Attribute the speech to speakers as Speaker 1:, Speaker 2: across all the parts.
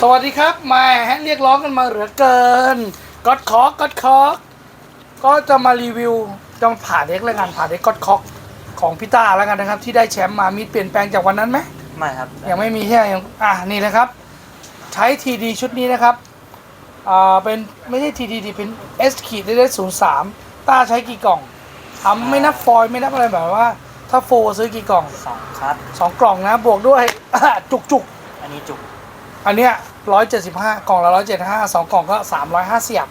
Speaker 1: สวัสดีครับมาฮะเรียกร้องกันมาเหลือเกินก็ดคอกก็ดคอกก็จะมารีวิวจะมาผ่าเด็กแล้วกันผ่าเด็กก็ดคอกของพี่ต้าแล้วกันนะครับ ที่ได้แชมป์มามีเปลี่ยนแปลงจากวันนั้นไหม
Speaker 2: ไม่ครับ
Speaker 1: ยังไม่มีใช่ไหมยังอะนี่นะครับ ใช้ทีดีชุดนี้นะครับอ่าเป็นไม่ใช่ทีดีดีเป็น S ขีดได้ศูนย์สามต้าใช้กี่กล่องทำไม่นับฟอยล์ไม่นับอะไรแบบว่า ถ้าโฟร์ซื้อกี่กล่อง
Speaker 2: สองครับ
Speaker 1: สองกล่องนะบวกด้วยจุกจุก
Speaker 2: อันนี้จุก
Speaker 1: ๆอันเนี้ยร้อยเจ็ดสิบห้ากล่องละร้อยเจ็ดห้าสองกล่องก็สามร้อยห้าสิบ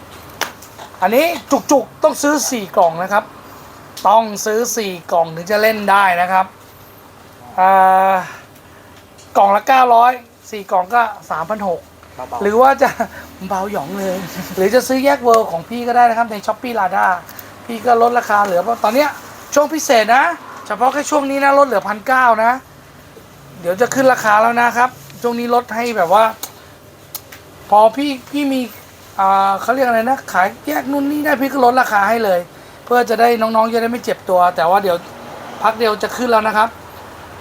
Speaker 1: อันนี้จุกจุกๆต้องซื้อสี่กล่องนะครับ ต้องซื้อสี่กล่องถึงจะเล่นได้นะครับอ่ากล่องละเก้าร้อยสี่กล่องก็สามพันหก
Speaker 2: เบาๆ
Speaker 1: หรือว่าจะเบาหยองเลย หรือจะซื้อแยกเวิร์ของพี่ก็ได้นะครับในช้อปปี้ลาด้าพี่ก็ลดราคาเหลือตอนเนี้ยช่วงพิเศษนะ เฉพาะแค่ช่วงนี้นะลดเหลือพันเก้านะ เดี๋ยวจะขึ้นราคาแล้วนะครับ ช่วงนี้ลดให้แบบว่า พอพี่พี่มีอ่าเขาเรียกอะไรนะขายแยกนู่นนี่ได้พี่ก็ลดราคาให้เลย เพื่อจะได้น้องๆจะได้ไม่เจ็บตัว แต่ว่าเดี๋ยวพักเดียวจะขึ้นแล้วนะครับ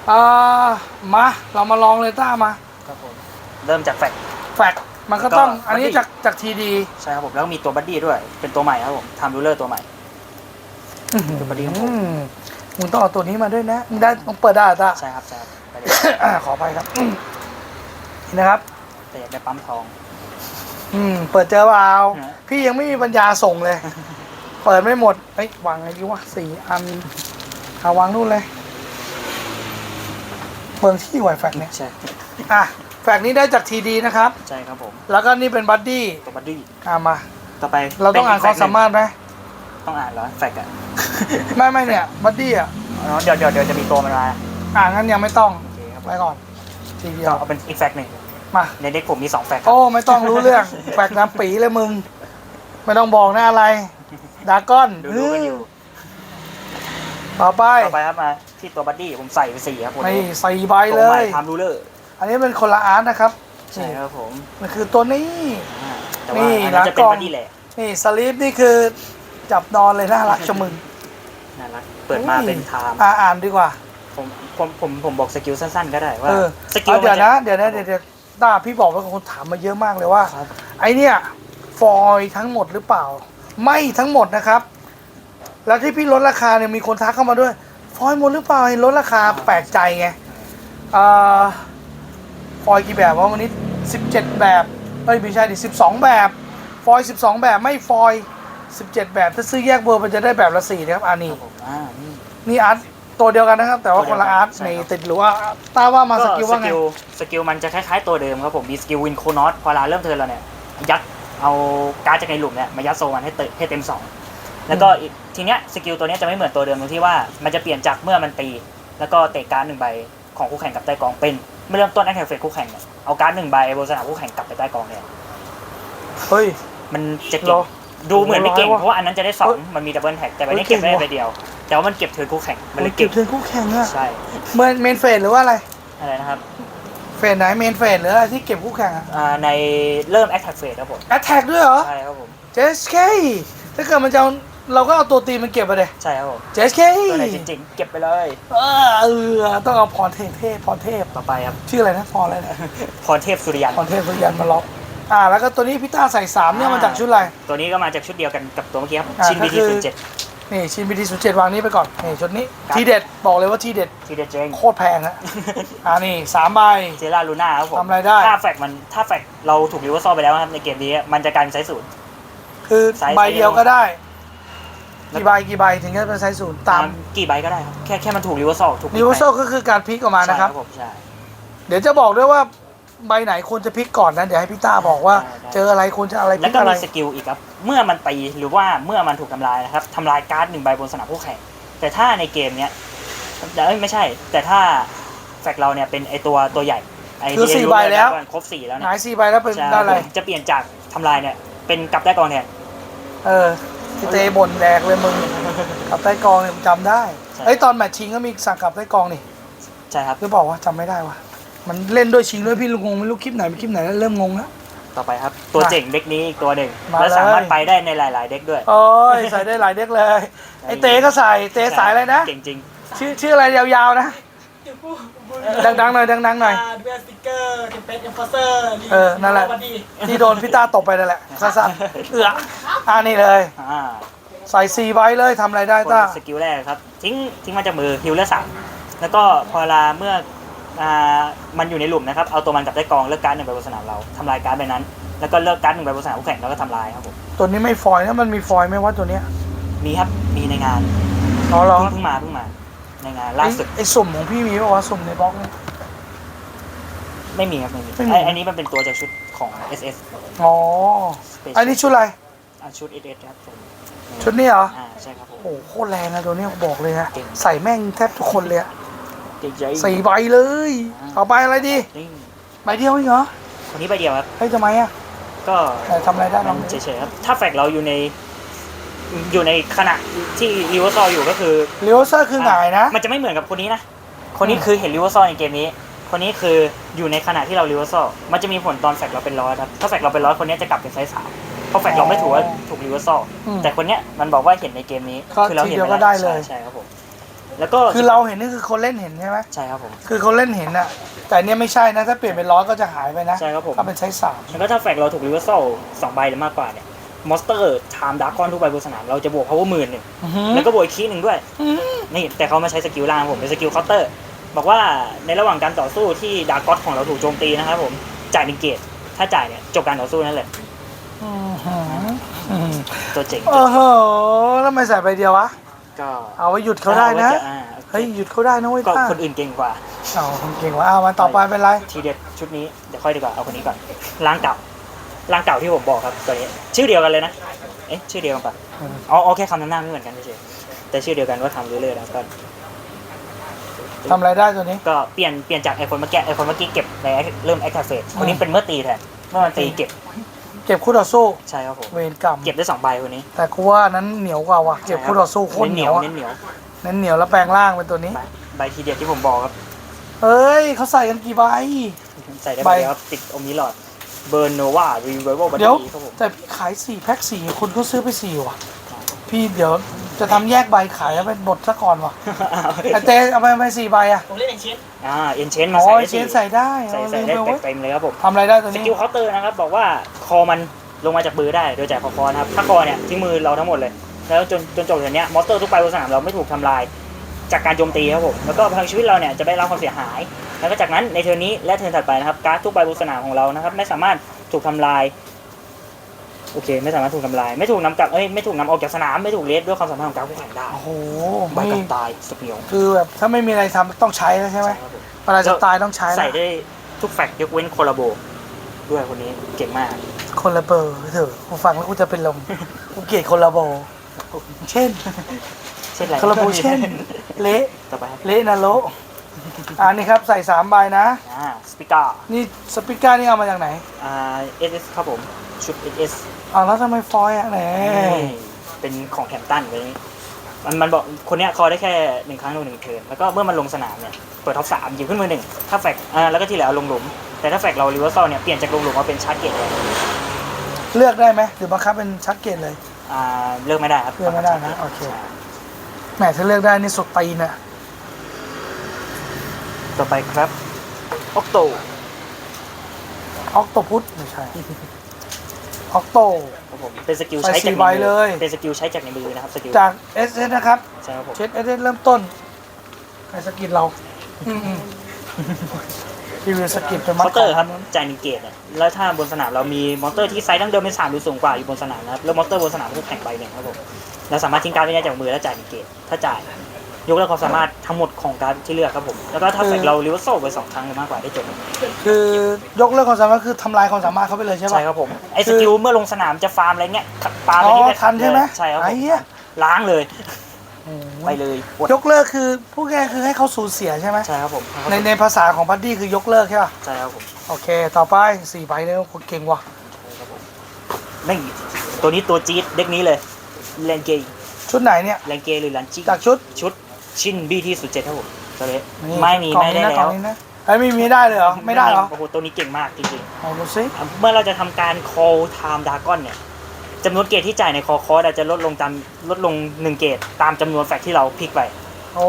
Speaker 1: อ่ามาเรามาลองเลยต้ามา
Speaker 2: ครับผมเริ่มจากแฟก
Speaker 1: แฟกมันก็ต้อง
Speaker 2: แล้วก็
Speaker 1: อันนี้
Speaker 2: บัดดี้
Speaker 1: จากจากทีดีใช่
Speaker 2: ใช่ครับผมแล้วก็มีตัวบัดดี้ด้วย เป็นตัวใหม่ครับผมทำรูเลอร์ตัวใหม่บัดดี้ของผม
Speaker 1: มึงต้องเอาตัวนี้มาด้วยนะมึงได้ต้องเปิดได้ต้า
Speaker 2: ใช่ครับใช่ครับไปเลย
Speaker 1: อ่าขอไปครับอืม นี่นะครับ
Speaker 2: แต่อยากได้ปั๊มทอง
Speaker 1: อืม เปิดเจอเปล่า
Speaker 2: ฮะ
Speaker 1: พี่ยังไม่มีปัญญาส่งเลย เปิดไม่หมดเอ้ยวางอะไรดีวะสี่อันเอาวางนู่นเลยเบิร์ที่ไวแฟกเนี่ย
Speaker 2: ใช่
Speaker 1: อะแฟกนี้ได้จากทีดีนะครับ
Speaker 2: ใช่ครับผม
Speaker 1: แล้วก็นี่เป็นบัดดี้
Speaker 2: ตัวบัดดี้
Speaker 1: อ่ามา
Speaker 2: ต่อไป
Speaker 1: เราต้องอ่านความสามารถไหม
Speaker 2: ต้องอ่านเหรอแฟกอะ
Speaker 1: ไม่ไม่เนี่ยบัดดี้อะ
Speaker 2: อ๋อเดี๋ยวเดี๋ยวเดี๋ยวจะมีตัวมันมา
Speaker 1: อ่างั้นยังไม่ต้อง
Speaker 2: โอเคครับผม
Speaker 1: ไว้ก่อน ทีเดียว
Speaker 2: เอาเป็นอีกแฟกหนึ่ง
Speaker 1: มา
Speaker 2: ในเด็กผมมีสองแฟกครับ
Speaker 1: โอ้ ไม่ต้องรู้เรื่องแฟกน้ำปีเลยมึง ไม่ต้องบอกนะอะไรดากอน
Speaker 2: ดูดูกันอยู่
Speaker 1: ต่อไป
Speaker 2: ต่อไปครับมาที่ตัวบัดดี้ผมใส่ไปสี่ครับผม
Speaker 1: นี่สี่ใบ
Speaker 2: ตัว
Speaker 1: เล
Speaker 2: ใหม่
Speaker 1: ย
Speaker 2: ทำรูเลอร์
Speaker 1: อันนี้เป็นคนละอาร์ตนะครับ
Speaker 2: ใช่ครับผม
Speaker 1: มันคือตัวนี้
Speaker 2: อ่าแต่
Speaker 1: นี่
Speaker 2: ว่าอันนั้นจะเป็น
Speaker 1: ร้านกล่อง
Speaker 2: บัดดี้แหละ
Speaker 1: นี่สลีปนี่คือจับนอนเลยน่ารักชะมึง
Speaker 2: น่ารักเปิดมาเป็นไทม์
Speaker 1: อ่าอ่านดีกว่า
Speaker 2: ผมผมผมผมบอกสกิลสั้นๆ ก็ได้ว่า
Speaker 1: เออ
Speaker 2: สกิล
Speaker 1: เอาเดี๋ยว
Speaker 2: มัจ
Speaker 1: นะเดี๋ยวนะเดี๋ยวเดี๋ยวต้าพี่บอกว่าคนถามมาเยอะมากเลยว่า
Speaker 2: ครับ
Speaker 1: ไอเนี่ย ฟอยล์ทั้งหมดหรือเปล่า ไม่ทั้งหมดนะครับ แล้วที่พี่ลดราคาเนี่ยมีคนทักเข้ามาด้วย ฟอยล์หมดหรือเปล่าเห็นลดราคาแปลกใจไงอ่าฟอยล์กี่แบบวะวันนี้ 17 แบบเอ้ยไม่ใช่ดิ12 แบบ ฟอยล์12 แบบไม่ฟอยล์17 แบบถ้าซื้อแยกเบอร์มันจะได้แบบละสี่นะครับอันนี้
Speaker 2: ครับผมอ่านี่
Speaker 1: นี่อาร์ต ตัวเดียวกันนะครับ แต่ว่าคนละอาร์ต
Speaker 2: ใช่
Speaker 1: ใน
Speaker 2: ครับ
Speaker 1: ติดหรือว่าต้าว่ามาสกิล
Speaker 2: ส
Speaker 1: ว่าไง
Speaker 2: กิลสกิลมันจะคล้ายๆตัวเดิมครับผมมีสกิลวินโคนอสพอเวลาเริ่มเทิร์นเราเนี่ยยัดเอาการ์ดจากในหลุมเนี่ยมายัดโซมันให้เตให้เต็มสองแล้วก็อีกทีเนี้ยสกิลตัวเนี้ยจะไม่เหมือนตัวเดิมตรงที่ว่ามันจะเปลี่ยนจากเมื่อมันตี แล้วก็เตะการ์ดหนึ่งใบของคู่แข่งกลับใต้กองเป็นเมื่อเริ่มต้นแอคแท็กเฟสคู่แข่งเนี่ยเอาการ์ดหนึ่งใบบนสนามคู่แข่งกลับไปใต้กองเนี่ย
Speaker 1: เฮ้ย
Speaker 2: มันจะ
Speaker 1: เหร
Speaker 2: เก็บ
Speaker 1: อ
Speaker 2: ดูเหมือนไม่เก่ง
Speaker 1: ร้อยว่ะ
Speaker 2: เพราะว่าอันนั้นจะได้สอง
Speaker 1: เฮ้ย
Speaker 2: มันมีดับเบิลแท็กแต่ใบนี้
Speaker 1: เฮ้ย
Speaker 2: เก็บได้
Speaker 1: เก่งว่ะ
Speaker 2: ใบเดียว แต่ว่ามันเก็บเทิร์นคู่แข่งมันเลย
Speaker 1: เก็
Speaker 2: เก่
Speaker 1: บ
Speaker 2: ง
Speaker 1: เทิร์นคู่แข่งอะ
Speaker 2: ใช่
Speaker 1: เมนเมนเฟสหรือว่าอะไร
Speaker 2: อะไรนะครับ
Speaker 1: เฟสไหนเมนเฟสหรืออะไรที่เก็บคู่แข่งอะ
Speaker 2: อ่าในเริ่มแอคแท็กเฟสครับผม
Speaker 1: แอตแทกด้วยเหรอ
Speaker 2: ใช่ครับผม
Speaker 1: เจสเคถ้าเกิดมันจะเอาเราก็เอาตัวตีมันเก็บไปเลย
Speaker 2: ใช่ครับผม
Speaker 1: เจสเค
Speaker 2: ตัวไหนจริงๆ เก็บไปเลย
Speaker 1: เออเออต้องเอาพรเทพเทพพรเทพ
Speaker 2: ต่อไปครับ
Speaker 1: ชื่ออะไรนะพรอะไรนะ
Speaker 2: พรเทพสุริยัน
Speaker 1: พรเทพสุริยันมาล็อก อ่าแล้วก็ตัวนี้พี่ต้าใส่สามเนี่ยมาจากชุดอะไร
Speaker 2: ตัวนี้ก็มาจากชุดเดียวกันกับตัวเมื่อกี้ครับ
Speaker 1: อ่า
Speaker 2: ชินบี
Speaker 1: ก็
Speaker 2: ที
Speaker 1: คือ
Speaker 2: ศูนย์เจ็ด
Speaker 1: นี่ชินบีทีศูนย์เจ็ดวางนี้ไปก่อน นี่ชุดนี้
Speaker 2: ครับ
Speaker 1: ทีเด็ด บอกเลยว่าทีเด็ด
Speaker 2: ทีเดเจง
Speaker 1: โคตรแพงฮะอ่านี่สามใบ
Speaker 2: เจล่าลูน่าครับผม
Speaker 1: ทำอะไรได้
Speaker 2: ถ้าแฟกมัน ถ้าแฟกเราถูกรีเวอร์ซอลไปแล้วนะครับในเกมนี้ มันจะกลายเป็นไซส์ศูนย์
Speaker 1: คือ
Speaker 2: ไซส์
Speaker 1: ใบเดียวก็ได้
Speaker 2: แล้ว
Speaker 1: กี่ใบกี่ใบถึงจะเป็นไซส์ศูนย์ตาม
Speaker 2: กี่ใบก็ได้ครับ แค่แค่มันถูกรีเวอร์ซอลถูก
Speaker 1: นิวโซก็คือการพลิกออกมานะครับ
Speaker 2: ใช่ผมใช่
Speaker 1: เดี๋ยวจะบอกด้วยว่า ใบไหนควรจะพลิกก่อนนะเดี๋ยวให้พี่ต้าบอกว่า
Speaker 2: ได้ได้
Speaker 1: เจออะไรควรจะอะไรพ
Speaker 2: แล้
Speaker 1: ลิ
Speaker 2: ว
Speaker 1: ก
Speaker 2: ก็
Speaker 1: อะไร
Speaker 2: มีสกิลอีกครับ เมื่อมันตีหรือว่าเมื่อมันถูกทำลายนะครับทำลายการ์ดหนึ่งใบบนสนามคู่แข่ง แต่ถ้าในเกมเนี้ยเอ้ยไม่ใช่ แต่ถ้าแฟกเราเนี่ยเป็นไอตัวตัวใหญ่ไอ
Speaker 1: คือ
Speaker 2: ที่
Speaker 1: สี่
Speaker 2: รู้
Speaker 1: ใบ
Speaker 2: เย
Speaker 1: แล้ว
Speaker 2: ครบสี่แล้ว
Speaker 1: ห
Speaker 2: เนี่ย
Speaker 1: งายสี่ใบแล้วเป็น
Speaker 2: ใช่
Speaker 1: ได้อะไร
Speaker 2: จะเปลี่ยนจากทำลายเนี่ยเป็นกลับได้กองแทน
Speaker 1: เออพี่เตบ่นแดกเลยมึงกับใต้กองเนี่ยผมจำได้
Speaker 2: ใช่
Speaker 1: เอ้ยตอนแมตช์ชิงก็มีสั่งกับใต้กองนี่
Speaker 2: ใช่ครับ
Speaker 1: หรือบอกว่าจำไม่ได้ว่ะ มันเล่นด้วยชิงด้วยพี่ลุงงงไม่รู้คลิปไหนเป็นคลิปไหนแล้วเริ่มงงแล้ว
Speaker 2: ต่อไปครับ ตัว
Speaker 1: มา
Speaker 2: เจ๋งเด็กนี้อีกตัวหนึ่ง
Speaker 1: มา
Speaker 2: แล้วสามารถ
Speaker 1: เลย
Speaker 2: ไปได้ในหลาย ๆ เด็กด้วย
Speaker 1: โอ้ยใส่ได้หลายเด็กเลย ไอเตก็ใส่เตสายอะไรนะ
Speaker 2: เก่งจริง
Speaker 1: ชื่อชื่ออะไรยาวๆนะ
Speaker 3: จุดพูด
Speaker 1: ดังๆหน่อยดังๆหน่อย
Speaker 3: ดูเอสติกเกอร์เทมเพลตเอ็มฟอร์เซอร์
Speaker 1: เออนั่นแหละ
Speaker 3: วันดี
Speaker 1: ที่โดนพี่ต้าตบไปนั่นแหละสั้นๆเอืออ่านี่เลย
Speaker 2: อ่า
Speaker 1: ใส่สี่ใบเลยทำอะไรได้
Speaker 2: กด
Speaker 1: ต้า
Speaker 2: สกิลแรกครับ ทิ้งทิ้งมาจากมือฮิลเลอร์สามแล้วก็พอเวลาเมื่อ อ่ามันอยู่ในหลุมนะครับเอาตัวมันกลับได้กองเลิกการ์ดหนึ่งใบบนสนามเราทำลายการ์ดใบนั้น แล้วก็เลิกการ์ดหนึ่งใบบนสนามคู่แข่งแล้วก็ทำลายครับผม
Speaker 1: ตัวนี้ไม่ฟอยล์นะมันมีฟอยล์ไหมว่าตัวเนี้ย
Speaker 2: มีครับมีในงาน
Speaker 1: อ๋อเหรอ
Speaker 2: เพิ่งเพิ่งมาเพิ่งมาในงานล่าสุด
Speaker 1: ไอ้ไอ้สุ่มของพี่มีป่าวะสุ่มในบล็อกเนี่ย
Speaker 2: ไม่มีครับไม่มี
Speaker 1: ไม่มี
Speaker 2: ไอ้อันนี้มันเป็นตัวจากชุดของ SS
Speaker 1: อ๋อ
Speaker 2: Special
Speaker 1: อันนี้ชุดอะไร
Speaker 2: อ่าชุด SS ครับผม
Speaker 1: ชุดนี้เหรอ
Speaker 2: อ่าใช่ครับผม
Speaker 1: โอ้โหโคตรแรงนะตัวเนี้ยบอกเลยฮะ
Speaker 2: เก่ง
Speaker 1: ใส่แม่งแทบทุกคนเลยอะ
Speaker 2: เจ๊ ใหญ่
Speaker 1: สี่ใบเลยต่อไปอะไรดี
Speaker 2: นี่
Speaker 1: ใบเดียวเองเหรอ
Speaker 2: คนนี้ใบเดียวครับ
Speaker 1: เฮ้ยทำไมอะ
Speaker 2: ก็
Speaker 1: ไหนทำอะไรได้ล
Speaker 2: มั
Speaker 1: อง
Speaker 2: น
Speaker 1: ดิ
Speaker 2: เฉยๆครับ ถ้าแฟกเราอยู่ใน อยู่ในขณะที่ริเวอร์ซออยู่ก็คือ
Speaker 1: ลิโอเซอร์คือหงายนะ
Speaker 2: มันจะไม่เหมือนกับคนนี้นะ คนนี้
Speaker 1: อืม
Speaker 2: คือเห็นริเวอร์ซอในเกมนี้ คนนี้คืออยู่ในขณะที่เราริเวอร์ซอมันจะมีผลตอนแฟกเราเป็นร้อยครับ ถ้าแฟกเราเป็นร้อยคนนี้จะกลับเป็นไซส์สามเพราะแฟกเราไม่ถือว่าถูกริเวอร์ซอ
Speaker 1: อืม
Speaker 2: แต่คนเนี้ยมันบอกว่าเห็นในเกมนี้
Speaker 1: ก็
Speaker 2: เราเห็น
Speaker 1: ทีเดียว
Speaker 2: ป
Speaker 1: ก็ได้เลย
Speaker 2: ใช่ใช่ครับผม แล้วก็
Speaker 1: คือเราเห็นนี่คือคนเล่นเห็นใช่ไหม
Speaker 2: ใช่ครับผม
Speaker 1: คือคนเล่นเห็นอะแต่อันเนี้ยไม่ใช่นะถ้าเปลี่ยนเป็นร้อยก็จะหายไปนะ
Speaker 2: ใช่ครับผม
Speaker 1: ถ้าเป็นไซส์สาม
Speaker 2: แล้วก็ถ้าแฟกเราถูกริเวอร์ซอสองใบหรือมากกว่าเนี่ยมอนสเตอร์ไทม์ดาร์กอนทุกใบบนสนามเราจะบวก power หมื่นหนึ่ง
Speaker 1: อื้อหือ
Speaker 2: แล้วก็บวกอีกคีย์หนึ่งด้วย
Speaker 1: อื้อ
Speaker 2: นี่แต่เขามาใช้สกิลล่างครับผมเป็นสกิลเคาน์เตอร์ บอกว่าในระหว่างการต่อสู้ที่ดาร์กอสของเราถูกโจมตีนะครับผมจ่ายหนึ่งเกตถ้าจ่ายเนี่ยจบการต่อสู้นั่นเลย
Speaker 1: อื้อหืออื้อหือ
Speaker 2: ตัวเจ๋ง
Speaker 1: โอ้โหแล้วทำไมใส่ใบเดียววะ
Speaker 2: ก็
Speaker 1: เอาไว้หยุดเขาได้นะ
Speaker 2: อ่า
Speaker 1: เฮ้ยหยุดเขาได้นะเว้ย
Speaker 2: ก็
Speaker 1: ต้า
Speaker 2: คนอื่นเก่งกว่า
Speaker 1: เอาคนเก่งว่ะเอามาต่อไปเป็นไร
Speaker 2: ทีเด็ดชุดนี้เดี๋ยวค่อยดีกว่าเอาคนนี้ก่อนร่างเก่าร่างเก่าที่ผมบอกครับตัวนี้ชื่อเดียวกันเลยนะเอ๊ะชื่อเดียวกันปะอ๋อโอเคคำนำหน้าไม่เหมือนกันเฉยๆแต่ชื่อเดียวกันว่าทำเรื่อยๆนะก็
Speaker 1: ทำอะไรได้ตัวนี้
Speaker 2: ก็เปลี่ยนเปลี่ยนจากไอคนเมื่อกี้ไอคนเมื่อกี้เก็บในเริ่มแอคทีฟเฟสคนนี้เป็นเมื่อตีแทนเมื่อมันตีเก็บ
Speaker 1: เก็บคู่ต่อสู้
Speaker 2: ใช่ครับผม
Speaker 1: เวรกรรม
Speaker 2: เก็บได้สองใบคนนี้
Speaker 1: แต่กูว่านั้นเหนียวกว่าว่ะ เก็บคู่ต่อสู้โคตรเหนียวอะ
Speaker 2: เน้นเหนียว
Speaker 1: นั้นเหนียวแล้วแปลงร่างเป็นตัวนี้
Speaker 2: ใบใบทีเด็ดที่ผมบอกครับ
Speaker 1: เอ้ยเขาใส่กันกี่ใบ
Speaker 2: ใส่ได้
Speaker 1: ใบ
Speaker 2: ใบ เดียวครับติดโอมิลอดเบิร์นโนวารีเวอร์บัต
Speaker 1: เดี๋ยว
Speaker 2: ตี้ครับผม
Speaker 1: แต่พี่ขายสี่แพ็คสี่คนก็ซื้อไปสี่ว่ะ พี่เดี๋ยวจะทำแยกใบขายแล้วเป็นบทซะก่อนว่ะแต่เต้เอาไปไปสี่ใบอะ
Speaker 3: ผมเล่นอย่างเช่น
Speaker 2: อ่าเอ็นเชนมา
Speaker 1: อ๋อ
Speaker 2: ใส่ได้
Speaker 1: เช
Speaker 2: สี่
Speaker 1: นใส่ได้
Speaker 2: ใส่
Speaker 1: เอา
Speaker 2: ใส่
Speaker 1: ลืม
Speaker 2: ได้
Speaker 1: ไปเว้ย
Speaker 2: เต็มๆเลยครับผม
Speaker 1: ทำอะไรได้ตัว
Speaker 2: ส
Speaker 1: นี้
Speaker 2: กิลเคาน์เตอร์นะครับ บอกว่าคอมันลงมาจากมือได้โดยจ่ายคอคอนะครับ ถ้าคอเนี่ยที่มือเราทั้งหมดเลย แล้วจนจนจบอย่างเนี้ยมอนสเตอร์ทุกใบบนสนามเราไม่ถูกทำลาย จากการโจมตีครับผมแล้วก็พลังชีวิตเราเนี่ยจะได้รับความเสียหาย แล้วก็จากนั้นในเทอร์นนี้และเทอร์นถัดไปนะครับการ์ดทุกใบบนสนามของเรานะครับไม่สามารถถูกทำลาย โอเค ไม่สามารถถูกทำลาย ไม่ถูกนำกลับเอ้ยไม่ถูกนำออกจากสนามไม่ถูกเลสด้วยความสามารถของการดคู่แข่งได้
Speaker 1: โอ้โห
Speaker 2: ใบ
Speaker 1: นี่
Speaker 2: กันตายสุดเหนียว
Speaker 1: คือแบบถ้าไม่มีอะไรทำต้องใช้แล้วใช่ไหม
Speaker 2: ครับผม
Speaker 1: เวลาจะตายต้องใช้
Speaker 2: ใส่
Speaker 1: แล้ว
Speaker 2: ได้ทุกแฟกต์ยกเว้นโคลาโบ ด้วยคนนี้เก่งมาก
Speaker 1: คนละเบอร์เถอะกูฟังแล้วกูจะเป็นลมกูเกลียดคนละโบเช่น
Speaker 2: เช่นอะไร
Speaker 1: คนละโบเช่น เละ
Speaker 2: ต่อไปครับ
Speaker 1: เละนะโละอ่านี่ครับใส่สามใบนะ
Speaker 2: อ่าสปิกา
Speaker 1: นี่สปิเกอร์นี่เอามาจากไหน
Speaker 2: อ่าเอสครับผม ชุดเอส
Speaker 1: อ้าวแล้วทำไมฟอยล์อะแหน
Speaker 2: เป็นของแถมตันไว้นี่มันมันบอกคนเนี้ยคอได้แค่หนึ่งครั้งต่อหนึ่งเทิร์นแล้วก็เมื่อมันลงสนามเนี่ยเปิดท็อปสามหยิบขึ้นมือหนึ่งถ้าแฟกต์อ่าแล้วก็ที่เหลือเอาลงหลุม แต่ถ้าแฟกต์เรารีเวอร์ซอลเนี่ยเปลี่ยนจากลงหลุมมาเป็นชาร์จเกตเลย
Speaker 1: เลือกได้ไหมหรือบังคับเป็นชักเกตเลย
Speaker 2: อ่าเลือกไม่ได้ครับ
Speaker 1: เลือกไม่ได้นะโอเค แหมถ้าเลือกได้นี่สุดตีนอะ
Speaker 2: ต่อไปครับออกโต
Speaker 1: ออกโตพุทไม่ใช่ ออกโต
Speaker 2: ครับผมเป็นสกิล
Speaker 1: ใส่
Speaker 2: ใช้
Speaker 1: สี่
Speaker 2: จากใน
Speaker 1: ใบ
Speaker 2: มื
Speaker 1: เลย
Speaker 2: เป็นสกิลใช้จากในมือนะครับสกิล
Speaker 1: จากเอสเนะครับ
Speaker 2: ใช่ครับผม
Speaker 1: เช็ดเอสเริ่มต้นใครสกิดเรารีวิวสกิดเป็นมัด
Speaker 2: เคาน์เตอร์ครับ
Speaker 1: ของ
Speaker 2: จ่ายหนึ่งเกตเนี่ยแล้วถ้าบนสนามเรามีมอนเตอร์ที่ไซส์ดั้งเดิมเป็นสามหรือสูงกว่าอยู่บนสนามนะครับแล้วมอนเตอร์บนสนามคู่แข่งใบหนึ่งครับผมเราสามารถทิ้งการ์ดไว้ได้จากมือแล้วจ่ายหนึ่งเกตถ้าจ่าย ยกเลิกความสามารถทั้งหมดของการ์ดที่เลือกครับผม แล้วก็ถ้าแฟกเราลิเวอร์โซไปสองครั้งหรือมากกว่าได้จบ
Speaker 1: คือยกเลิกความสามารถคือทำลายความสามารถเขาไปเลยใช่ปะ
Speaker 2: ใช่ครับผมไอ้สกิลเมื่อลงสนามจะฟาร์มอะไรเงี้ยปาไป
Speaker 1: อ๋อ
Speaker 2: ที่
Speaker 1: ทันใช่ไหม
Speaker 2: ใช่ครับผ
Speaker 1: ไอ้
Speaker 2: ม
Speaker 1: เหี้ย
Speaker 2: ล้างเลย
Speaker 1: โอ้โห
Speaker 2: ไปเลยอด
Speaker 1: ยกเลิกคือผู้แก่ายๆคือให้เขาสูญเสียใช่ไหม
Speaker 2: ใช่ครับผม
Speaker 1: ในในภาษาของพัดดี้คือยกเลิกใช่ปะ
Speaker 2: ใช่ครับผม
Speaker 1: โอเค ต่อไปสี่ใบเลยคนเก่งว่ะ
Speaker 2: ใช่ครับผมไม่งตัวนี้ตัวจี๊ดเด็กนี้เลยแรงเกย์
Speaker 1: ชุดไหนเนี่ย
Speaker 2: แรงเกย์หรือลันจิ
Speaker 1: จากชุด
Speaker 2: ชุด ชินบีที่สุดเจ็ดครับผมตัวนี้
Speaker 1: นี่
Speaker 2: ไม่มี
Speaker 1: กล่อง
Speaker 2: ไม่ได้
Speaker 1: นี้นะก
Speaker 2: แล้
Speaker 1: ล่อง
Speaker 2: ว
Speaker 1: นี้นะไอ้ยไม่มีได้เลยเหรอ ไม่ได้เหรอ
Speaker 2: โอ้โห ตัวนี้เก่งมากจริง
Speaker 1: เอาดูซิ
Speaker 2: ๆเมื่อเราจะทำการ call time dragon เนี่ยจำนวนเกตที่จ่ายในคอคอร์จะลดลงตามลดลงหนึ่งเกตตามจำนวนแฟกที่เราพลิกไป
Speaker 1: โอ้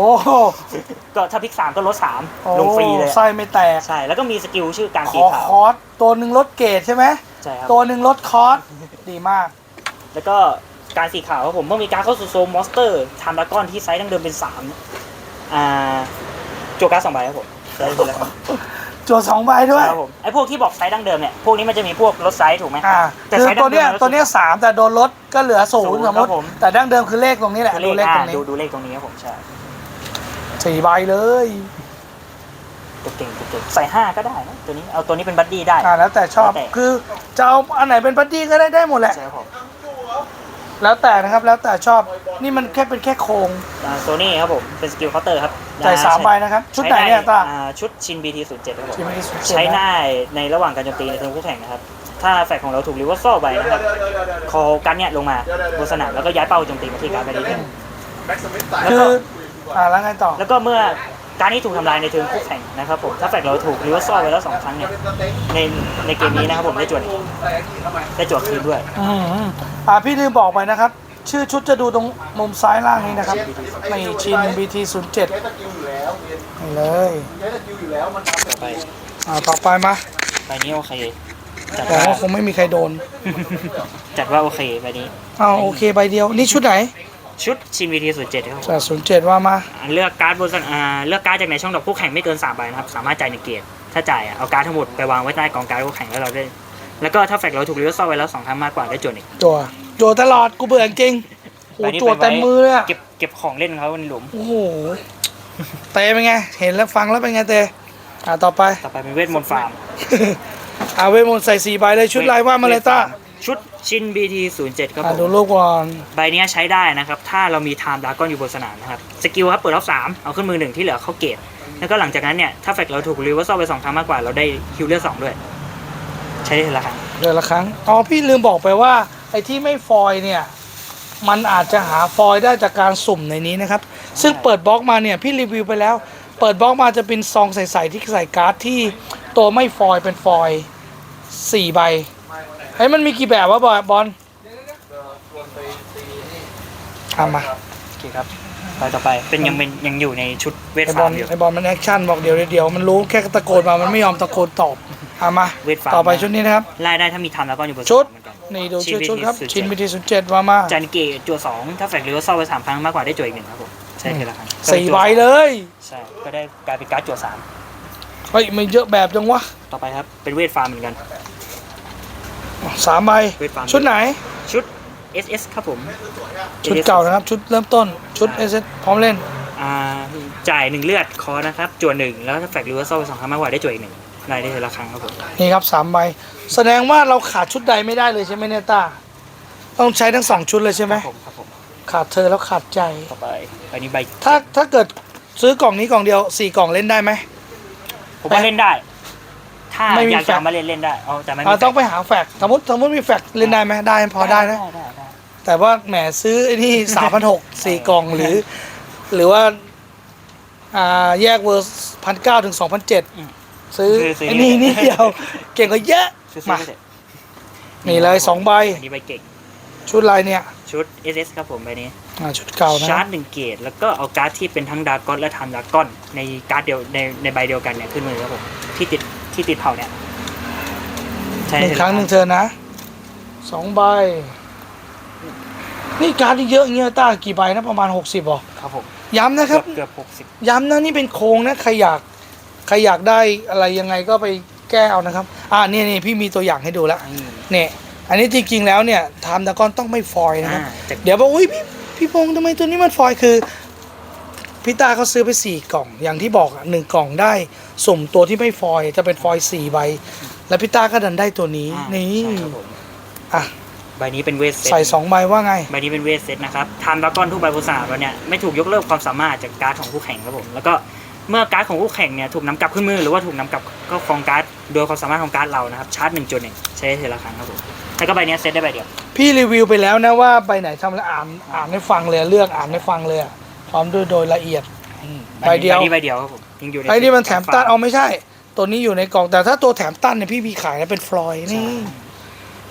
Speaker 2: ก็ถ้าพลิกสามก็ลดสาม
Speaker 1: โอ้
Speaker 2: ลงฟรีเลย
Speaker 1: ไส้ไม่แตก
Speaker 2: ใช่ แล้วก็มีสกิลชื่อการ
Speaker 1: ข
Speaker 2: สี
Speaker 1: อ
Speaker 2: ขาว
Speaker 1: คอร์สตัวหนึ่งลดเกรดใช่ไหม
Speaker 2: ใช่ครับ
Speaker 1: ตัวหนึ่งลดคอร์สดีมาก
Speaker 2: แล้วก็ การสีขาวครับผมเมื่อมีการเข้าสู่โซนมอนสเตอร์ทำดากอนที่ไซส์ดั้งเดิมเป็นสามอ่าโจการ์ดสองใบครับผมได้เลยครับ
Speaker 1: จั่วสองใบด้วย
Speaker 2: ครับผมไอ้พวกที่บอกไซส์ดั้งเดิมเนี่ยพวกนี้มันจะมีพวกลดไซส์ถูกไหม
Speaker 1: อ่า
Speaker 2: แต่
Speaker 1: คือ
Speaker 2: ไซส์ดั้
Speaker 1: ตัว
Speaker 2: งเดิ
Speaker 1: เนี้ย
Speaker 2: ม
Speaker 1: ตัวเนี้ยสามแต่โดนลดก็เหลือศูน
Speaker 2: ศู
Speaker 1: ย์
Speaker 2: นย์
Speaker 1: สมม
Speaker 2: ครั
Speaker 1: ติ
Speaker 2: บผม
Speaker 1: แต่ดั้งเดิมคือเลขตรงนี้แหละ
Speaker 2: คือ
Speaker 1: ดู
Speaker 2: เล
Speaker 1: เล
Speaker 2: ข
Speaker 1: ขต
Speaker 2: อ่า
Speaker 1: รงนี้
Speaker 2: ดูดูเลขตรงนี้ครับผมใช่
Speaker 1: สี่ใบเลย
Speaker 2: ตัวเก่งตัวเก่งใส่ห้าก็ได้นะตัวนี้เอาตัวนี้เป็นบัดดี้ได้
Speaker 1: อ่าแล้วแต่ชอบ
Speaker 2: แล้วแต่
Speaker 1: คือจะเอาอันไหนเป็นบัดดี้ก็ได้ได้หมดแหละ
Speaker 2: ใช่ครับผม
Speaker 1: แล้วแต่นะครับแล้วแต่ชอบนี่มันแค่เป็นแค่โครง
Speaker 2: โซนี่ครับผมเป็นสกิลเคาน์เตอร์ครับ
Speaker 1: จ่ายสามใบนะครับ ชุดไหนเนี่ยตา
Speaker 2: อ่ชุดชิน BT 0 7ครับผม
Speaker 1: ชิน BT 07
Speaker 2: ใช้ได้ในระหว่างการโจมตีในเทิร์นคู่แข่งนะครับ ถ้าแฟกของเราถูกรีเวอร์ซอลไปนะครับคอกันเนี่ยลงมาบนสนามแล้วก็ย้ายเป้าโจมตีมาที่การ์ดไปได้เลยแล้ว
Speaker 1: คื
Speaker 2: ก็
Speaker 1: ออ่าแล้วไงต่อ
Speaker 2: แล้วก็เมื่อ การนี้ถูกทำลายในเทิร์นคู่แข่งนะครับผมถ้าแฟกเราถูกรีเวอร์ซอลไปแล้วสองครั้งเนี่ยในในเกมนี้นะครับผมได้จวดได้จวดคืนด้วย
Speaker 1: อืมอ่าพี่ลืมบอกไปนะครับ ชื่อชุดจะดูตรงมุมซ้ายล่างนี้นะครับในชิน BT 0 7 นี่เลย
Speaker 2: ต่อไป
Speaker 1: อ่าต่อไปมา
Speaker 2: ใบนี้โอเคจัด
Speaker 1: แต่
Speaker 2: ว่า
Speaker 1: ว่าคงไม่มีใครโดน
Speaker 2: จัดว่าโอเคใบนี้
Speaker 1: เอาโอเคใบเดียว นี่ชุดไหน
Speaker 2: ชุดชิน BT 0 7ครับผม
Speaker 1: จาก0 7ว่ามา
Speaker 2: อ่าเลือกการ์ดบนสนอ่าเลือกการ์ดจากในช่องดอกคู่แข่งไม่เกิน3ใบนะครับ สามารถจ่ายในเกียรถ้าจ่ายอะเอาการ์ดทั้งหมดไปวางไว้ใต้กองการ์ดคู่แข่งแล้วเราได้ แล้วก็ถ้าแฟกเราถูกรีเวอร์ซอลไว้แล้วสองครั้งมากกว่าได้จวดอีก
Speaker 1: จั่วจั่วตลอดกูเบื่อจริงโอ้
Speaker 2: ใบนี้
Speaker 1: จั่ว
Speaker 2: เป็นไว้
Speaker 1: เต็มมือเลยอะ
Speaker 2: เก็บเก็บของเล่นเขาในหลุม
Speaker 1: โอ้โหเตเป็นไง เห็นแล้วฟังแล้วเป็นไงเตอ่าต่อไป
Speaker 2: ต่อไปเป็นเวทมนต์ฟาร์ม
Speaker 1: อาเวทมนต์ใส่สี่ใบเลยชุดลายว่ามาเลยต้า
Speaker 2: ชุดชิน BT 0 7 ครับ
Speaker 1: อ่า
Speaker 2: ผ
Speaker 1: ดู
Speaker 2: ม
Speaker 1: รูปก่อน
Speaker 2: ใบเนี้ยใช้ได้นะครับ ถ้าเรามีไทม์ดากอนอยู่บนสนามนะครับ สกิลครับ เปิดรอบสามเอาขึ้นมือหนึ่งที่เหลือเข้าเกต แล้วก็หลังจากนั้นเนี่ย ถ้าแฟกเราถูกรีเวอร์ซอลไปสองครั้งมากกว่า เราได้ฮิลเลอร์สองด้วย ใช้ได้ทีละครั้ง
Speaker 1: เดือนละครั้งอ๋อพี่ลืมบอกไปว่า ไอ้ที่ไม่ฟอยล์เนี่ย มันอาจจะหาฟอยล์ได้จากการสุ่มในนี้นะครับ ซึ่งเปิดบล็อกมาเนี่ยพี่รีวิวไปแล้ว เปิดบล็อกมาจะเป็นซองใสๆที่ใส่การ์ดที่ตัวไม่ฟอยล์เป็นฟอยล์สี่ใบ เฮ้ยมันมีกี่แบบวะบอยบอลทำมา
Speaker 2: โอเคครับใบต่อไปเป็นยังเป็นยังอยู่ในชุดเวท
Speaker 1: ไอบ
Speaker 2: ฟา
Speaker 1: อ
Speaker 2: ร์
Speaker 1: ล
Speaker 2: มอยู่
Speaker 1: ไอบอลมันแอคชั่นบอกเดี๋ยวเดี๋ยวมันรู้แค่ตะโกนมามันไม่ยอมตะโกนตอบเอามา
Speaker 2: เวทฟาร์ม
Speaker 1: ต่อไปชุดนี้นะครับ
Speaker 2: ไล่ได้ถ้ามีไทม์ดากอนอยู่บน
Speaker 1: ชุด
Speaker 2: นามเหมือนกัน
Speaker 1: นี่ดู
Speaker 2: ชิ้
Speaker 1: ชุ
Speaker 2: น
Speaker 1: ดชุดครับ
Speaker 2: BT07
Speaker 1: ชิ้นบีทีศูนย์เจ็ดว่ามา
Speaker 2: จานเกตจัวสองถ้าแฟกรีเวอร์ซอลไปสามครั้งมากกว่าได้จัวอีกหนึ่งครับผมใช้ทีละครั้ง
Speaker 1: สี่ใบเลย
Speaker 2: ใช่ก็ได้กลายเป็นการ์ดจัวสาม
Speaker 1: เฮ้ยไม่เยอะแบบจังวะ
Speaker 2: ต่อไปครับเป็นเวทฟาร์มเหมือนกัน
Speaker 1: สามใบ
Speaker 2: เวทฟาร์ม
Speaker 1: ชุดไหน
Speaker 2: ชุด SS ครับผม
Speaker 1: ชุดเก่านะครับ ชุดเริ่มต้นชุดเอสพร้อมเล่น
Speaker 2: อ่าจ่ายหนึ่งเลือดคอนะครับจั่วหนึ่งแล้วถ้าแฟกรีเวอร์ซอลไปสองครั้งมากกว่าได้จั่วอีกหนึ่งรายได้ทีละครั้งครับผม
Speaker 1: นี่ครับสามใบแสดงว่าเราขาดชุดใดไม่ได้เลยใช่ไหมเนี่ยต้าต้องใช้ทั้งสองชุดเลยใช่ไหม
Speaker 2: ครับผมครับผม
Speaker 1: ขาดเธอแล้วขาดใจ
Speaker 2: ต่อไปอันนี้ใบ
Speaker 1: ถ้าถ้าเกิดซื้อกล่องนี้กล่องเดียวสี่กล่องเล่นได้ไหม
Speaker 2: ผมว่าเล่นได้ ถ้า
Speaker 1: ไม่มี
Speaker 2: อยาก
Speaker 1: แฟ
Speaker 2: จะ
Speaker 1: ก
Speaker 2: เอามาเล่นเล่นได้เอาแต่ไม่มี
Speaker 1: อ่าต้อง
Speaker 2: แฟ
Speaker 1: ไปหาแฟกสมมติสมมติมีแฟกเล่นได้ไหมได้พอได้นะ
Speaker 2: ได้ได้
Speaker 1: แต่ว่าแหมซื้อไอ้นี่ สามพันหกสี่กล่องหรือ หรือว่า อ่าแยกเวอร์พันเก้าถึงสองพันเจ็ดซื้อไอ้นี่นี่เดียว เก่งกว่าเยอะ
Speaker 2: ซื้อ
Speaker 1: มา
Speaker 2: ๆเสร็จ
Speaker 1: นี่เลยสองใบ
Speaker 2: อันนี้ใบเก่ง
Speaker 1: ชุดลายเนี่ย
Speaker 2: ชุด SS ครับผมใบนี้
Speaker 1: อ่าชุดเก่านะ
Speaker 2: ชาร์จหนึ่งเกตแล้วก็เอาการ์ดที่เป็นทั้งดากอนและทันดากอนในการ์ดเดียวในในใบเดียวกันเนี่ยขึ้นมือครับผมที่ติด ที่ติดเผาเนี่ยใช้
Speaker 1: ห
Speaker 2: ได้
Speaker 1: นึ่ง
Speaker 2: ทีละ
Speaker 1: ครั้งหนึ่งเธอนะสองใบ นี่การ์ดที่เยอะอย่างเงี้ยต้ากี่ใบนะประมาณหกสิบหรอ
Speaker 2: ครับผม
Speaker 1: ย้ำนะค
Speaker 2: เกื
Speaker 1: รั
Speaker 2: อบบเกือบหกสิบ
Speaker 1: ย้ำนะนี่เป็นโครงนะใครอยากใครอยากได้อะไรยังไงก็ไปแก้เอานะครับ อ่านี่นี่พี่มีตัวอย่างให้ดูแล้วเนี่ยอันนี้จริงๆแล้วเนี่ยทำดากอนต้องไม่ฟอยล์นะครับ
Speaker 2: จาก
Speaker 1: เดี๋ยวบอกอุ้ยพี่พี่พงษ์ทำไมตัวนี้มันฟอยล์คือพี่ตาเขาซื้อไปสี่กล่องอย่างที่บอกอะหนึ่งกล่องได้ สุ่มตัวที่ไม่ฟอยล์จะเป็นฟอยล์สี่ใบ แล้วพี่ตาก็ดันได้ตัวนี้
Speaker 2: อ่า
Speaker 1: นี่
Speaker 2: ใช่ครับผม
Speaker 1: อะ
Speaker 2: ใบนี้เป็นเวทเซต
Speaker 1: ใส่สองใบว่าไง
Speaker 2: ใบนี้เป็นเวทเซตนะครับทามดากอนทุกใบบนสนามเราเนี่ยไม่ถูกยกเลิกความสามารถจากการ์ดของคู่แข่งครับผมแล้วก็เมื่อการ์ดของคู่แข่งเนี่ยถูกนำกลับขึ้นมือหรือว่าถูกนำกลับก็ฟองการ์ดโดยความสามารถของการ์ดเรานะครับชาร์จหนึ่งจุดหนึ่งใช้ได้ทีละครั้งครับผมแล้วก็ใบเนี้ยเซตได้ใบเดียว
Speaker 1: พี่รีวิวไปแล้วนะว่าใบไหนทำแล้วอ่านอ่านให้ฟังเลยเลือกอ่านให้ฟังเลยอะพร้อมด้วยโดยละเอียดใบเดียว
Speaker 2: ใบนี้ใบเดียวครับผม ยังอยู่ใน
Speaker 1: ไอ้นี่มันแถมตันเอาไม่ใช่ ตัวนี้อยู่ในกล่องแต่ถ้าตัวแถมตันเนี่ยพี่มีขายนะเป็นฟลอยด์นี่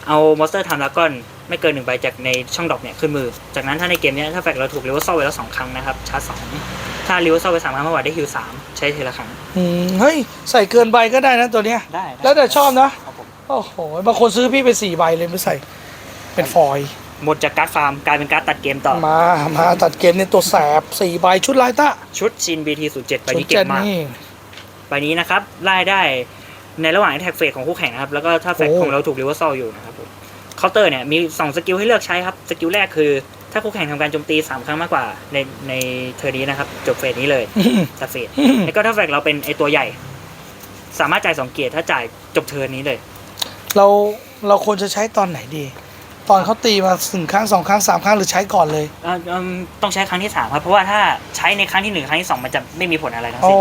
Speaker 2: เอามอนสเตอร์ทามดากอนไม่เกินหนึ่งใบจากในช่องดอกเนี่ยขึ้นมือ จากนั้นถ้าในเกมเนี้ยถ้าแฟกเราถูกเลเวลโซ่ไว้แล้วสองครั้งนะครับชาร์จสองถ้าริวโซไปสามครั้งเมื่อวานได้ฮิวสามใช้ทีละครั้ง
Speaker 1: อืมเฮ้ย ใส่เกินใบก็ได้นะตัวเนี้ย
Speaker 2: ได้
Speaker 1: แล้วแต่ชอบนะ
Speaker 2: ครับผม
Speaker 1: โอ้โหบางคนซื้อพี่ไปสี่ใบเลยไม่ใส่เป็นฟอยล์
Speaker 2: หมดจากการ์ดฟาร์มกลายเป็นการ์ดตัดเกมต่อ
Speaker 1: มา มาตัดเกมในตัวแสบสี่ใบชุดลายต้า
Speaker 2: ชุดชิน BT 0 7ใบ
Speaker 1: ชุด
Speaker 2: นี้เก่
Speaker 1: เจ็ด
Speaker 2: งมาก
Speaker 1: นี่
Speaker 2: ใบนี้นะครับไล่ได้ในระหว่างแท็กเฟสของคู่แข่งนะครับ แล้วก็ถ้าแฟก
Speaker 1: โอ้
Speaker 2: ของเราถูกริเวอร์ซอลอยู่นะครับผมเคาน์เตอร์เนี่ยมี2สกิลให้เลือกใช้ครับ สกิลแรกคือ ถ้าคู่แข่งทำการโจมตี3ครั้งมากกว่าในในเทอร์นี้นะครับจบเฟสนี้เลยตัดเฟสแล้วก็ถ้าแฟกเราเป็นไอตัวใหญ่ สามารถจ่าย2เกียร์ถ้าจ่ายจบเทิร์นนี้เลย
Speaker 1: เราเราควรจะใช้ตอนไหนดี ตอนเขาตีมาถึงครั้งสองครั้งสามครั้งหรือใช้ก่อนเลย
Speaker 2: เอ่อเอิ่มต้องใช้ครั้งที่สามครับเพราะว่าถ้าใช้ในครั้งที่หนึ่งครั้งที่สองมันจะไม่มีผลอะไรทั้ง
Speaker 1: อ๋อ
Speaker 2: สิ้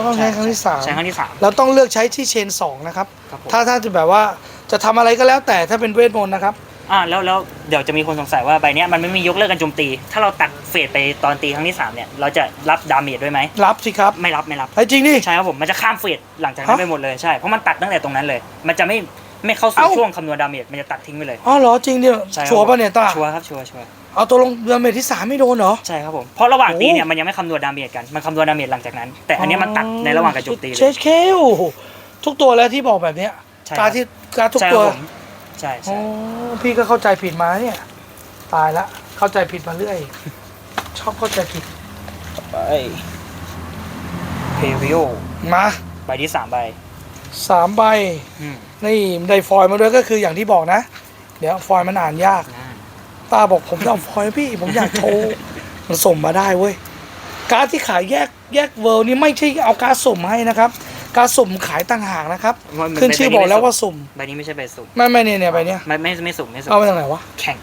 Speaker 2: น
Speaker 1: ต้องใช้ครั้งที่สาม
Speaker 2: ใช้ครั้งที่สาม
Speaker 1: เราต้องเลือกใช้ที่เชนสองนะครับ
Speaker 2: ครับผม
Speaker 1: ถ้าถ้าจะแบบว่าจะทำอะไรก็แล้วแต่ถ้าเป็นเวทมนต์นะครับ
Speaker 2: อ่าแล้วแล้วเดี๋ยวจะมีคนสงสัยว่าใบเนี้ยมันไม่มียกเลิกการโจมตี ถ้าเราตัดเฟสไปตอนตีครั้งที่สามเนี่ยเราจะรับดาเมจด้วยไหม
Speaker 1: รับสิครับ
Speaker 2: ไม่รับไม่รับ
Speaker 1: ไอ้ยจริงดิ
Speaker 2: ใช่ครับผมมันจะข้ามเฟสหลังจากนั้น
Speaker 1: ฮะ
Speaker 2: ไปหมดเลยใช่เพราะมันตัดตั้งแต่ตรงนั้นเลย มันจะไม่ ไม่เข้าสู่
Speaker 1: เอ้า
Speaker 2: ช่วงคำนวณดาเมจมันจะตัดทิ้งไปเลย
Speaker 1: อ๋อเหรอจริงดิ
Speaker 2: ใช่ครับ
Speaker 1: ชัวร์ป่ะเนี่ยตา
Speaker 2: ชัวร์ครับชัวร์ชัวร์
Speaker 1: เอาตัวลงเดือนเมทที่สามไม่โดนเหรอ
Speaker 2: ใช่ครับผมเพราะระหว่างตี
Speaker 1: โอ้
Speaker 2: เนี่ยมันยังไม่คำนวณดาเมจกันมันคำนวณดาเมจหลังจากนั้น แต่อันเนี้ยมันตัดในระหว่างการโจมตีเล
Speaker 1: เช
Speaker 2: ย
Speaker 1: สเคลทุกตัวแล้วที่บอกแบบเนี้ย
Speaker 2: ใช่ค
Speaker 1: การ
Speaker 2: รับ
Speaker 1: ที่การทุก
Speaker 2: ใช่ค
Speaker 1: ตั
Speaker 2: รับ
Speaker 1: ว
Speaker 2: ผมใช่
Speaker 1: อ๋
Speaker 2: ใช่
Speaker 1: อพี่ก็เข้าใจผิดมาเนี่ย ตายละเข้าใจผิดมาเรื่อย ชอบเข้าใจผิด
Speaker 2: ไปเพริโอ
Speaker 1: มา
Speaker 2: ใบที่สามใบ
Speaker 1: สามใบ
Speaker 2: อืม
Speaker 1: นี่ได้ฟอยล์มาด้วยก็คืออย่างที่บอกนะ เดี๋ยวฟอยล์มันอ่านยาก
Speaker 2: อ่า
Speaker 1: ตาบอกผมจะเอาฟอยล์พี่ผมอยากโชว์มันส่งมาได้เว้ยการดที่ขายแยกแยกเวิลด์นี่ไม่ใช่เอาการดสุ่มให้นะครับ การดสุ่มขายต่างหากนะครับ
Speaker 2: มันมัน
Speaker 1: ขึ้นชื่อบอกแล้วว่าสุ่ม
Speaker 2: ใบนี้ไม่ใช่ใบสุ่ม
Speaker 1: ไม่ไม่เนี่ยเนี่ยใบเนี้ย
Speaker 2: ไม่ไม่ไม่สุ่มไม่สุ่ม
Speaker 1: เอามาจากไหนวะ
Speaker 2: แข่ง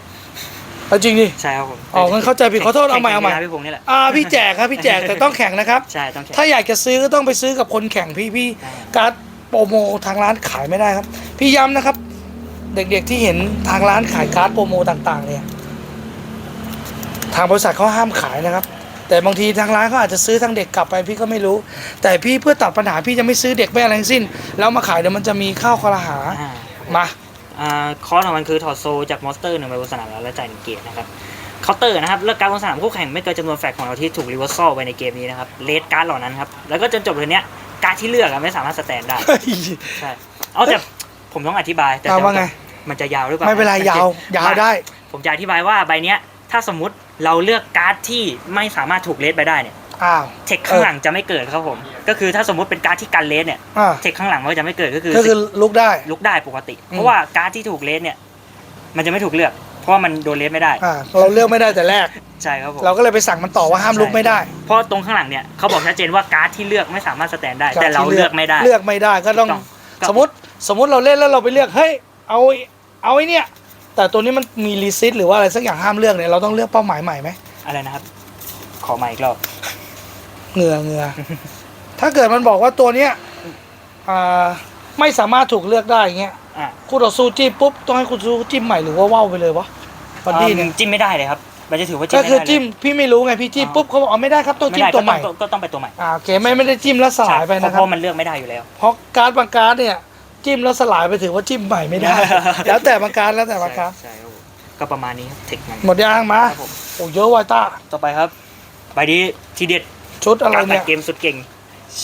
Speaker 1: เอาจริงดิ
Speaker 2: ใช่ครับผม
Speaker 1: อ๋องั้นเข้าใจผิดขอโทษเอาใหม่เอาใหม่
Speaker 2: แข่งกีฬพี่พงษ์นี่แหละ
Speaker 1: อ่าพี่แจกครับพี่แจกแต่ต้องแข่งนะครับ
Speaker 2: ใช่ต้องแข่ง
Speaker 1: ถ้าอยากจะซื้อก็ต้องไปซื้อกับคนแข่งพี่พี่
Speaker 2: ใช่
Speaker 1: การ์ด โปรโมทางร้านขายไม่ได้ครับ พี่ย้ำนะครับ เด็กๆที่เห็นทางร้านขายการ์ดโปรโมต่างๆ เนี่ย ทางบริษัทเขาห้ามขายนะครับ แต่บางทีทางร้านเขาอาจจะซื้อทางเด็กกลับไปพี่ก็ไม่รู้ แต่พี่เพื่อตัดปัญหาพี่จะไม่ซื้อเด็กไม่อะไรทั้งสิ้น แล้วมาขายเดี๋ยวมันจะมีข้าวคอรหา
Speaker 2: อ่า
Speaker 1: มา
Speaker 2: อ่าคอร์สของมันคือถอดโซจากมอนสเตอร์หนึ่งใบบนสนามแล้วและจ่ายหนึ่งเกียร์นะครับเคาน์เตอร์นะครับเลือกการดบนสนามคู่แข่งไม่เกินจำนวนแฟกของเราที่ถูกรีเวอร์ซอลไปในเกมนี้นะครับเลดการ์ดเหล่านั้นครับแล้วก็จนจบเลยเนี้ย การดที่เลือกอะไม่สามารถสแตนได้
Speaker 1: เฮ้ย
Speaker 2: ใช่เอาแต่ผมต้องอธิบายแต่
Speaker 1: เอาว่าไง
Speaker 2: มันจะยาวหรือเปล่า
Speaker 1: ไม่เป็นไรยาวยาวได้
Speaker 2: ผมจะอธิบายว่าใบเนี้ย ถ้าสมมุติเราเลือกการ์ดที่ไม่สามารถถูกเลดไปได้เนี่ย
Speaker 1: อ้าว
Speaker 2: เทคข้างหลังจะไม่เกิดครับผม ก็คือถ้าสมมุติเป็นการ์ดที่กันเลสเนี่ย
Speaker 1: อ่า
Speaker 2: เทคข้างหลังมันก็จะไม่เกิดก็คือ
Speaker 1: ก็คือลุกได้
Speaker 2: ลุกได้ปกติ
Speaker 1: อืม
Speaker 2: เพราะว่าการ์ดที่ถูกเลสเนี่ย มันจะไม่ถูกเลือกเพ ราะว่ามันโดนเลสไม่ได้
Speaker 1: อ่าเราเลือกไม่ได้แต่แรก
Speaker 2: ใช่ครับผม
Speaker 1: เราก็เลยไปสั่งมันต่อว่าห้ามลุกไม่ได้
Speaker 2: เพราะตรงข้างหลังเนี่ยเขาบอกชัดเจนว่าการ์ดที่เลือกไม่สามารถสแตนได้ แต่เราเลือกไม่ได้
Speaker 1: เลือกไม่ได้ก็ต้อง
Speaker 2: ถูกต้องก็
Speaker 1: สมมติสมมติเราเล่นแล้วเราไปเลือกเฮ้ยเอาไอ้เอาไอ้เนี่ยแต่ตัวนี้มันมีรีซิตหรือว่าอะไรสักอย่างห้ามเลือกเนี่ยเราต้องเลือกเป้าหมายใหม่ไหม
Speaker 2: อะไรนะครับ ขอใหม่อีกรอบ
Speaker 1: เหงื่อเหงื่อถ้าเกิดมันบอกว่าตัวเนี้ยอ่าไม่สามารถถูกเลือกได้อย่างเงี้ย
Speaker 2: อะ
Speaker 1: คู่ต่อสู้จิ้มปุ๊บต้องให้คู่ต่อสู้จิ้มใหม่หรือว่าว่าวไปเลยวะ บัดดี้เนี่ย
Speaker 2: อืมจิ้มไม่ได้เลยครับ มันจะถือว่าจิ้ม
Speaker 1: ก็
Speaker 2: ไม่
Speaker 1: คือ
Speaker 2: ได้เลย
Speaker 1: จิ้มพี่ไม่รู้ไงพี่จิ้มปุ๊บเขาบอกอ๋อไม่ได้ครับต้อง
Speaker 2: ไม่
Speaker 1: จิ้ม
Speaker 2: ได้
Speaker 1: ตัวใหม่
Speaker 2: ก็ต้องก็ต้องไปตัวใหม่
Speaker 1: อ่าโอเคไม่ไม่ได้จิ้มแล้วสลายไป
Speaker 2: ใช่
Speaker 1: นะค
Speaker 2: เพ
Speaker 1: รับ
Speaker 2: ราะมันเลือกไม่ได้อยู่แล้ว
Speaker 1: เพราะการ์ดบางการ์ดเนี่ยจิ้มแล้วสลายไปถือว่าจิ้มใหม่ไม่ได้ แล้วแต่บางการ์ดแล้วแต่บางการ์ด
Speaker 2: ใช่ครับผมก็ประมาณนี้ครับเทคมัน
Speaker 1: หมดยางมา
Speaker 2: ครับผม
Speaker 1: โอ้เยอะว่ะต้า
Speaker 2: ต่อไปครับ ใบนี้ทีเด็ด
Speaker 1: ชุดอะไร
Speaker 2: การตั
Speaker 1: เนี่
Speaker 2: ด
Speaker 1: ย
Speaker 2: เกมสุดเก่ง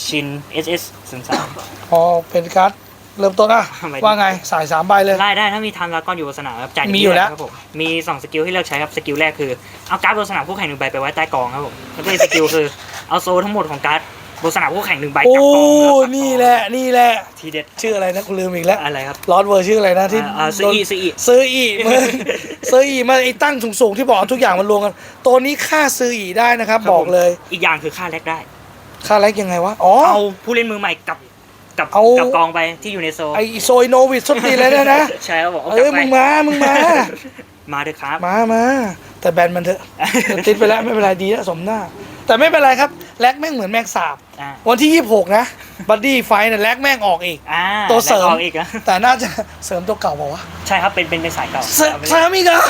Speaker 2: ชิน SS 0 3
Speaker 1: อ๋อเป็นการ์ด เริ่มต้นอะ
Speaker 2: ไม่
Speaker 1: ว่าไงสายสามใบเลย
Speaker 2: ไล่ได้ถ้ามีทามดราก้อนอยู่บนสนามครับจ่ายหนึ่ง
Speaker 1: มีอยู่แล้ว
Speaker 2: ครับผมมีสองสกิลให้เลือกใช้ครับสกิลแรกคือเอาการ์ดบนสนามคู่แข่งหนึ่งใบไปไว้ใต้กองครับผมแล้วก็อีกสกิลคือเอาโซลทั้งหมดของการ์ดบนสนามคู่แข่งหนึ่งใบ
Speaker 1: โอ้
Speaker 2: กลับกองแล้วกลับกอง
Speaker 1: นี่แหละนี่แหละ
Speaker 2: ทีเด็ด
Speaker 1: ชื่ออะไรนะกูลืมอีกแล้ว
Speaker 2: อะไรครับ
Speaker 1: ลอสเวอร์ชื่ออะไรนะที่
Speaker 2: อ่าซื้ออีซื้ออี
Speaker 1: ซื้ออีมึงซื้ออีมาไอ้ตั้งสูงๆที่บอกเอาทุกอย่างมารวมกันตัวนี้ค่าซื้ออีได้นะครับ
Speaker 2: ครับ
Speaker 1: บอกเลย
Speaker 2: อีกอย่างคือค่าแลกได้
Speaker 1: ค่าแรกยังไงวะอ๋อ
Speaker 2: เอาผู้เล่นมือใหม่กลับ กลับ
Speaker 1: เอา
Speaker 2: กลับกองไปที่อยู่ในโซล
Speaker 1: ไอโซยโนวิดสุดตีเลยนะนะ
Speaker 2: ใช่ครับผม
Speaker 1: เอ้ยมึงมา มึงมา
Speaker 2: มาเถอะครับ
Speaker 1: มามา แต่แบนมันเถอะเดี๋ยวติดไปแล้วไม่เป็นไรดีแล้วสมหน้า แต่ไม่เป็นไรครับแลกแม่งเหมือนแมงสาบ
Speaker 2: อ่า
Speaker 1: วันที่ 26 นะ บัดดี้ไฟเนี่ยแลกแม่งออกอีก
Speaker 2: อ่า
Speaker 1: ตัวเสริม
Speaker 2: แลกออกอีกอะ
Speaker 1: แต่น่าจะเสริมตัวเก่าบอกว่าว
Speaker 2: ใช่ครับเป็นเป็นเป็นสายเก่าะ
Speaker 1: เสริมเสริมอีกเหรอ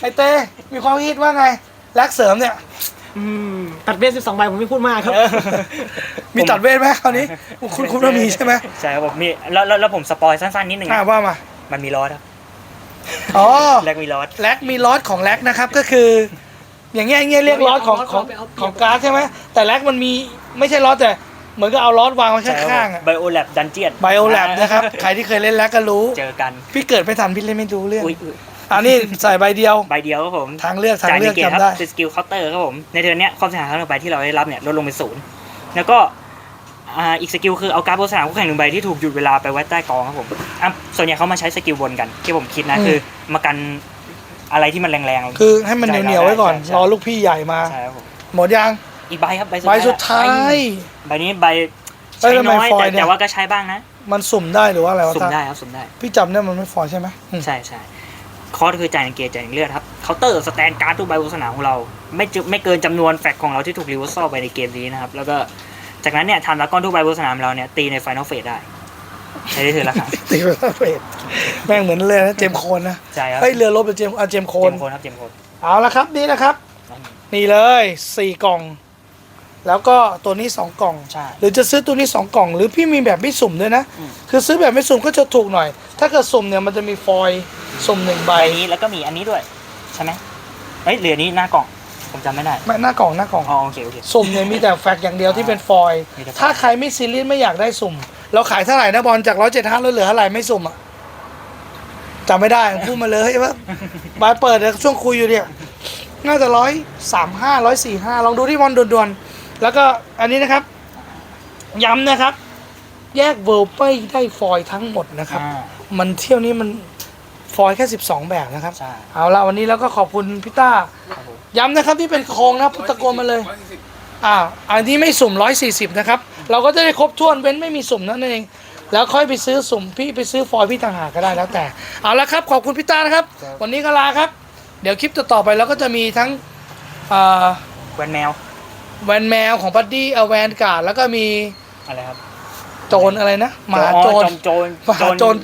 Speaker 1: ไอเต้มีความคิดว่าไงแลกเสริมเนี่ย
Speaker 3: อืม ตัดเบสสิบสองใบผมไม่พูดมากครับ
Speaker 1: มีตัดเวทไหมคราวนี้ คุณคุณว่ามีใช่ไหม
Speaker 2: ใช่ครับผมมีแล้วแล้วแล้วผมสปอยสั้นๆนิดหนึ่ง
Speaker 1: อ่า
Speaker 2: นะ
Speaker 1: ว่ามา
Speaker 2: มันมีล้อครับ
Speaker 1: อ๋อ
Speaker 2: แลกมีล้อ
Speaker 1: แลกมีลอสของแลกนะครับก็คือ อย่างเงี้ยอย่างเงี้ยเรียกล้อของของ
Speaker 3: ไปเอา
Speaker 1: ของการ์ดใช่ไหมแต่แร็กมันมีไม่ใช่ล้อแต่เหมือนก็เอาล้อวางไว้ข้างๆอะ
Speaker 2: ไบโอแลบดันเจียน
Speaker 1: ไบโอแลบนะครับใครที่เคยเล่นแร็กก็รู้
Speaker 2: เจอกัน
Speaker 1: พี่เกิดไม่ทันพี่เล่นไม่รู้เรื่อง
Speaker 2: อุ้ยอุ้ย
Speaker 1: อันนี้ใส่ใบเดียว
Speaker 2: ใบเดียวครับผม
Speaker 1: ทางเลือกทาง
Speaker 2: จ่าย
Speaker 1: เลื
Speaker 2: ใน
Speaker 1: อก
Speaker 2: เกมค
Speaker 1: จำ
Speaker 2: รับ
Speaker 1: ได้
Speaker 2: เป็นสกิลเคาน์เตอร์ครับผม ในเทิร์นเนี้ยความเสียหายครั้งต่อไปที่เราได้รับเนี่ยลดลงเป็นศูนย์แล้วก็อ่าอีกสกิลคือเอาการ์ดบนสนามคู่แข่งหนึ่งใบที่ถูกหยุดเวลาไปไว้ใต้กองครับผมอะส่วนใหญ่เขามาใช้สกิลบนกัน ที่ผมคิดนะ
Speaker 1: อืม
Speaker 2: คือมากันอะไรที่มันแรงๆ
Speaker 1: คือให้มันเหนียวๆไว้ก่อน
Speaker 2: ใช่
Speaker 1: รอลูกพี่ใหญ่มา
Speaker 2: ใช่ครับผม
Speaker 1: หมดยัง
Speaker 2: อีกใบครับใบ
Speaker 1: ใบสุดท้าย
Speaker 2: ใบนี้ใบ
Speaker 1: เอ้
Speaker 2: ใช้
Speaker 1: ยทำไม
Speaker 2: น้อย
Speaker 1: ฟอย
Speaker 2: แต่
Speaker 1: ล์เนี่ย
Speaker 2: แต่ว่าก็ใช้บ้างนะ
Speaker 1: มันสุ่มได้หรือว่าอะไรวะ
Speaker 2: สุ่ม
Speaker 1: ตา
Speaker 2: ได้ครับสุ่มได้
Speaker 1: พี่จำได้มันไม่ฟอยใช่ไหมอืม
Speaker 2: ใช่ใช่ คอร์สคือจ่ายในเกจจ่ายในเลือดครับเคาน์เตอร์สแตนการ์ดทุกใบบนสนามของเรา ไม่เจอไม่เกินจำนวนแฟกของเราที่ถูกรีเวอร์ซอลไปในเกมนี้นะครับ แล้วก็จากนั้นเนี่ยทำแล้วก้อนทุกใบบนสนามเราเนี่ยตีในไฟนอลเฟสได้ใช้ได้เถือะละครับ
Speaker 1: ตีไปแล้วเฟดแม่งเหมือนเลยนะเจมส์โคนนะ
Speaker 2: ใช่ครับ
Speaker 1: เฮ้ยเรือรบเป็นเจมส์อะเจมส์โค
Speaker 2: เจ
Speaker 1: น
Speaker 2: มส์โคนครับเจมส์โคน
Speaker 1: เอาละครับนี่นะครับ นี่เลยสี่กล่อง แล้วก็ตัวนี้สองกล่อง
Speaker 2: ใช่
Speaker 1: หรือจะซื้อตัวนี้สองกล่อง หรือพี่มีแบบไม่สุ่มด้วยนะ
Speaker 2: อืม
Speaker 1: คือซื้อแบบไม่สุ่มก็จะถูกหน่อย ถ้าเกิดสุ่มเนี่ยมันจะมีฟอยล์สุ่มหนึ่งใบ
Speaker 2: ใบนี้แล้วก็มีอันนี้ด้วย ใช่ไหมเฮ้ยเหลือนี้หน้ากล่อง ผมจำไม่ได้
Speaker 1: ไม่หน้ากล่องหน้ากล่อง
Speaker 2: อ๋อโอเคโอเค
Speaker 1: สุ่มเนี่ยมีแต่แฟกต์อย่างเดียวที่เป็นฟอยล์
Speaker 2: มีแต่แฟกต์
Speaker 1: ถ้าใครไม่ซีเรียสไม่อยากได้สุ่ม เราขายเท่าไหร่นะบอลจากร้อยเจ็ดห้าลดเหลือเท่าไหร่ไม่สุ่มอะจำไม่ได้ พูดมาเลยว่าบายเปิดเนี่ยช่วงคุยอยู่เนี่ย น่าจะร้อยสามห้าร้อยสี่ห้าลองดูที่บอลด่วนๆ แล้วก็อันนี้นะครับ ย้ำนะครับ แยกเวิร์ไม่ได้ฟอยล์ทั้งหมดนะครับ
Speaker 2: อ่า
Speaker 1: มันเที่ยวนี้มันฟอยล์แค่ 12 แบบนะครับ
Speaker 2: ใช่
Speaker 1: เอาละวันนี้แล้วก็ขอบคุณพี่ต้า
Speaker 2: ครับผม
Speaker 1: ย้ำนะครับที่เป็นโครงนะพุทธโกนมาเลย อ่า อันนี้ไม่สุ่ม 140 นะครับ เราก็จะได้ครบถ้วนเว้นไม่มีสุ่มนั่นเอง แล้วค่อยไปซื้อสุ่มพี่ไปซื้อฟอยล์พี่ต่างหากก็ได้แล้วแต่ เอาละครับขอบคุณพี่ต้านะครับวันนี้ก็ลาครับ เดี๋ยวคลิปต่อๆไปเราก็จะมีทั้งอ่า
Speaker 2: แวนแมว
Speaker 1: แวนแมวของบัดดี้เอาแวนการ์ดแล้วก็มี
Speaker 2: อะไรครับ
Speaker 1: โจรอะไรนะหมาโจ
Speaker 2: อ๋อ
Speaker 1: ร
Speaker 2: จอมโจร
Speaker 1: มหาโจร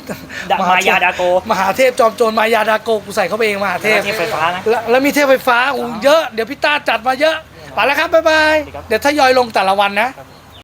Speaker 2: ดามายาดาโก
Speaker 1: มหาเทพจอมโจรมายาดาโกกูใส่เข้าไปเองมหาเทพ
Speaker 2: เทพไฟฟ้านะ
Speaker 1: แล้วแล้วมีเทพไฟฟ้าอู้เยอะเดี๋ยวพี่ต้าจัดมาเยอะไปแล้วครับบ๊ายบาย
Speaker 2: สวัสดีครับ
Speaker 1: เดี๋ยวทยอยลงแต่ละวันนะ
Speaker 2: ครับ